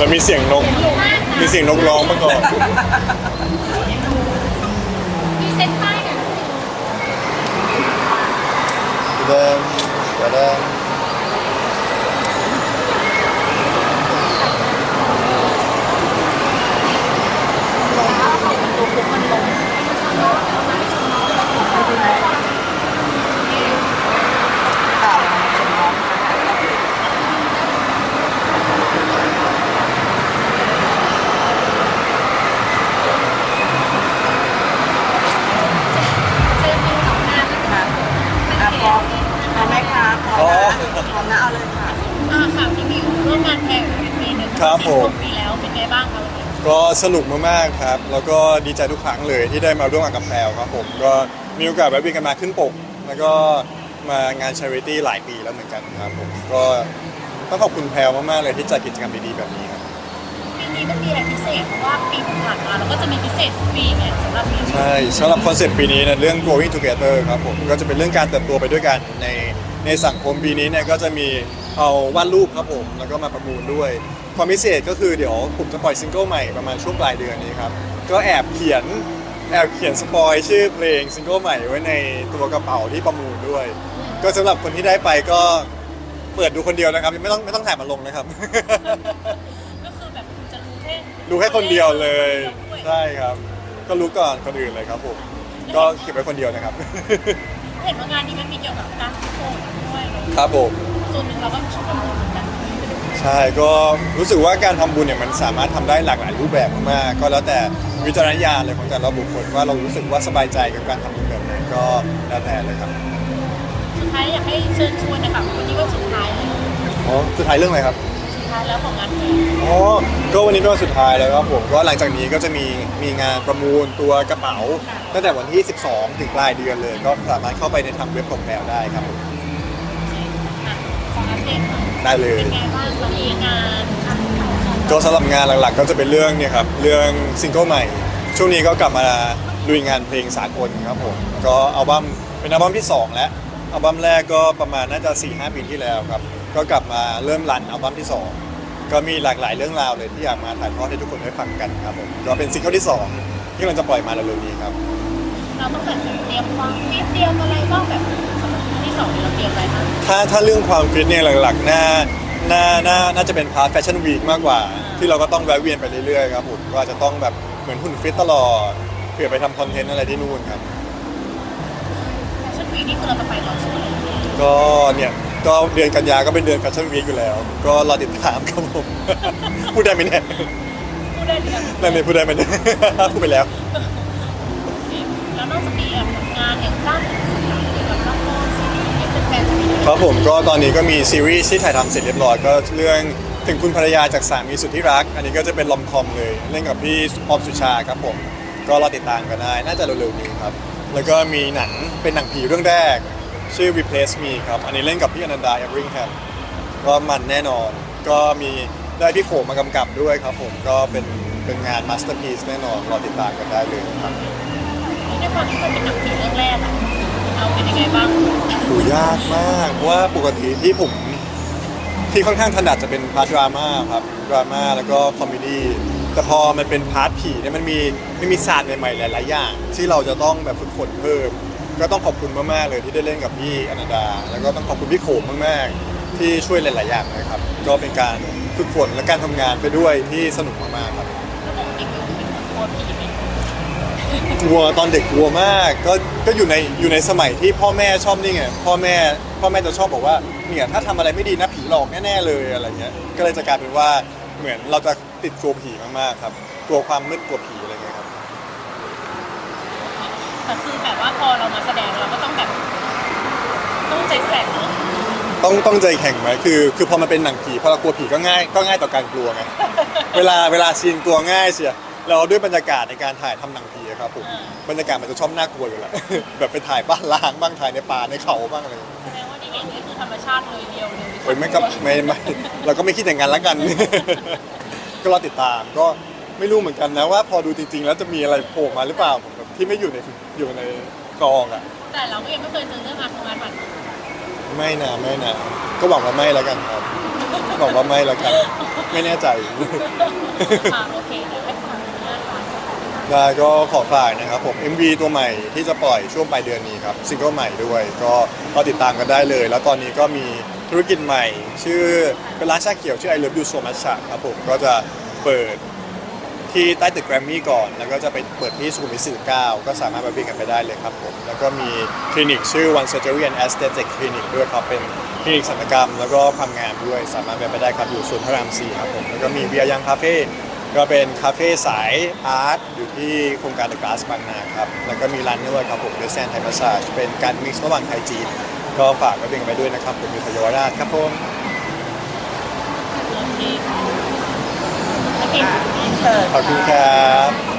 มันมีเสียงนก มีเสียงนกร้องมาก่อน มีเซ็ตป้ายหน่อย เดิมเดิม เจอมิวสองงานแล้วค่ะ อะพร้อมพร้อมไหมคะพร้อมนะพร้อมนะเอาเลยค่ะ อ่าค่ะพี่มิวร่วมงานแข่งเป็นปีหนึ่ง ครับผม ปีแล้วเป็นไงบ้างคะวันนี้ก็สนุกมากๆครับ แล้วก็ดีใจทุกครั้งเลยที่ได้มาร่วมงานกับแพรวครับผม ก็มีโอกาสแวะเวียนกันมาขึ้นปก แล้วก็มางานช h ริตี้หลายปีแล้วเหมือนกันครับผม ก็ต้องขอบคุณแพรวมากๆเลยที่จัดกิจกรรมดีๆแบบนี้ครับ ปีนี้มันมีอะไรพิเศษเพราะว่าปีผ่านมาเราก็จะมีพิเศษทุกปีเนี่ยสำหรับมิวใช่สำหรับคอนเซ็ปต์ปีนี้เนี่ยเรื่อง growing together ครับผม ก็จะเป็นเรื่องการเติบโตไปด้วยกันในในสังคมปีนี้เนี่ยก็จะมีเอาวาดรูปครับผม แล้วก็มาประมูลด้วย ความพิเศษก็คือเดี๋ยวผมจะปล่อยซิงเกิลใหม่ประมาณช่วงปลายเดือนนี้ครับก็แอบเขียนแอบเขียนสปอยชื่อเพลงซิงเกิลใหม่ไว้ในตัวกระเป๋าที่ประมูลด้วย ก็สำหรับคนที่ได้ไปก็เปิดดูคนเดียวนะครับไม่ต้องไม่ต้องถ่ายมาลงนะครับ ก็คือแบบจะรู้แค่ดูแค่คนเดียวเลยด้วยใช่ครับ ก็รู้ก่อนคนอื่นเลยครับผมก็เก็บไว้คนเดียวนะครับ เห็นว่างานนี้มันมีเกี่ยวกับการโชว์ด้วยเนอะครับผมส่วนหนึ่งเราก็ชอบประมูลเหมือนกัน ใช่ก็รู้สึกว่าการทำบุญเนี่ยมันสามารถทำได้หลากหลายรูปแบบมากๆก็แล้วแต่วิจารณญาณเลยของแต่ละบุคคลว่าเรารู้สึกว่าสบายใจกับการทำบุญแบบไหนก็แล้วแต่เลยครับสุดท้ายอยากให้เชิญชวนนะคะวันนี้ก็สุดท้ายเลยอ๋อสุดท้ายเรื่องอะไรครับ สุดท้ายแล้วของงานเพลงอ๋อ ก็วันนี้เป็นวันสุดท้ายแล้วครับผมก็หลังจากนี้ก็จะมีมีงานประมูลตัวกระเป๋า ตั้งแต่วันที่ 12 ถึงปลายเดือนเลย ก็สามารถเข้าไปในทางเว็บของแมวได้ครับผมอะของงานเพลงค่ะ ได้เลย เป็นไงบ้างตอนนี้งานอะก็สำหรับงานหลักๆ ก็จะเป็นเรื่องเนี่ยครับเรื่องซิงเกิลใหม่ ช่วงนี้ก็กลับมาลุยงานเพลงสากลครับผมก็อัลบั้มเป็นอัลบั้มที่ 2 แล้วอัลบั้มแรกก็ประมาณน่าจะ4-5ปีที่แล้วครับก็กลับมาเริ่มรันอัลบั้มที่ 2 ก็มีหลากหลายเรื่องราวเลยที่อยากมาถ่ายทอดให้ทุกคนได้ฟังกันครับผมก็เป็นซิงเกิลที่ 2 ที่เราจะปล่อยมาเร็วๆนี้ครับเราต้องแบบเตรียมความฟิตเตรียมอะไรบ้างแบบ สำหรับงานที่สองเนี่ยเราเตรียมอะไรบ้างถ้าถ้าเรื่องความฟิตเนี่ยหลักๆ น่า น่า น่า น่าจะเป็นพาร์ทแฟชั่นวีคมากกว่า ที่เราก็ต้องแวะเวียนไปเรื่อยๆครับผมก็อาจจะต้องแบบเหมือนหุ่นฟิตตลอดเผื่อไปทำคอนเทนต์อะไรที่นู่นครับ แฟชั่นวีคนี่คือเราจะไปตอนช่วงไหนเนี่ยก็เนี่ยก็เดือนกันยาก็เป็นเดือนแฟชั่นวีคอยู่แล้ว ก็รอติดตามครับผม พูดได้ไหมเนี่ยพูดได้หรือยังนั่นเนี่ยพูดได้ไหมเนี่ย พูดไปแล้ว แล้วนอกจากนี้แบบงานอย่างด้านอื่น แฟนจะมีครับผมก็ตอนนี้ก็มีซีรีส์ที่ถ่ายทำเสร็จเรียบร้อยก็เรื่องถึงคุณภรรยาจากสามีสุดที่รัก อันนี้ก็จะเป็นลอมคอมเลยเล่นกับพี่ออมสุชาครับผม ก็รอติดตามกันได้น่าจะเร็วๆนี้ครับ แล้วก็มีหนังเป็นหนังผีเรื่องแรก ชื่อ Replace Me ครับ อันนี้เล่นกับพี่อนันดาเอเวอริงแฮมก็มันแน่นอน ก็มีได้พี่โขมากำกับด้วยครับผมก็เป็นเป็นงานมาสเตอร์พีซแน่นอนรอติดตามกันได้เลยครับด้ความที่มันเป็นหนังผีเรื่องแรกอะ เราเป็นยังไงบ้างดูยากมากเพราะว่าปกติที่ผม ที่ค่อนข้างถนัดจะเป็นพาร์ทดราม่าครับดราม่าแล้วก็คอมเมดี้แต่พอมันเป็นพาร์ทผีเนี่ยมันมีมันมีศาสตร์ใหม่ๆหลายๆอย่าง ที่เราจะต้องแบบฝึกฝนเพิ่ม ก็ต้องขอบคุณมากๆเลยที่ได้เล่นกับพี่อนันดา แล้วก็ต้องขอบคุณพี่โขมมากๆ ที่ช่วยหลาย ๆ อย่างนะครับ ก็เป็นการฝึกฝนและการทำงานไปด้วยที่สนุกมากๆครับ แล้วปกติเป็นคนกลัวผีไหม กลัวตอนเด็กกลัวมาก ก็ก็อยู่ในอยู่ในสมัยที่พ่อแม่ชอบนี่ไงพ่อแม่พ่อแม่จะชอบบอกว่าเนี่ยถ้าทำอะไรไม่ดีนะผีหลอกแน่ๆเลยอะไรเงี้ยก็เลยจะกลายเป็นว่าเหมือนเราจะติดกลัวผีมากๆครับกลัวความมืดกลัวผีอะไรเงี้ยครับแต่คือแบบว่าพอเรามาแสดงเราก็ต้องแบบต้องใจแข็งเนอะต้องต้องใจแข็งไหมคือ คือพอมันเป็นหนังผีพอเรากลัวผีก็ง่ายก็ง่ายต่อการกลัวไงเวลาเวลาซีนกลัวง่ายเสีย เราด้วยบรรยากาศในการถ่ายทำหนังผีอะครับผมบรรยากาศมันจะชอบน่ากลัวอยู่แล้ว แบบไปถ่ายบ้านล้างบ้างถ่ายในป่าในเขาบ้างอะไรอย่างเงี้ยแสดงว่าที่เห็นนี่คือธรรมชาติเลยเดียวเลยโอ้ยไม่กับไม่ไม่เราก็ไม่คิดอย่างนั้นแล้วกัน ก็รอติดตามก็ไม่รู้เหมือนกันนะว่า พอดูจริง ๆ แล้วจะมีอะไรโผล่มาหรือเปล่าผมแบบที่ไม่อยู่ในอยู่ในกองอะ แต่เราก็ยังไม่เคยเจอเรื่องงานทำงานผ่านไม่นะไม่นะก็หวังว่าไม่แล้วกันครับหวังว่าไม่แล้วกัน ไม่แน่ใจ อ่าโอเค ได้ก็ขอฝากนะครับผม MV ตัวใหม่ที่จะปล่อยช่วงปลายเดือนนี้ครับซิงเกิลใหม่ด้วย ก็ก็ติดตามกันได้เลย แล้วตอนนี้ก็มีธุรกิจใหม่ ชื่อเป็นร้านชาเขียวชื่อ I Love You So Much ครับผมก็จะเปิดที่ใต้ตึกแกรมมี่ก่อน แล้วก็จะไปเปิดที่สุขุมวิท49 ก็สามารถมาวิ่งกันไปได้เลยครับผม แล้วก็มีคลินิกชื่อ One Surgery and Aesthetic Clinic ด้วยครับ เป็นคลินิกศัลยกรรม แล้วก็ความงามด้วย สามารถไปได้ครับ อยู่ศูนย์พระราม4ครับผม แล้วก็มีเบียร์ยังคาเฟ่ ก็เป็นคาเฟ่สายอาร์ตอยู่ที่โครงการเดอะก a าสบางนาครับ แล้วก็มีร้านนวดครับผมเดอะแซนไทมัสซาจเป็นการมิกซ์ระหว่างไทยจีน ก็ฝากไว้เป็นกันไปด้วยนะครับ ผมอยู่ทยอยราชครับผมโอเคโอเคเสิร์ฟขอบคุณครับ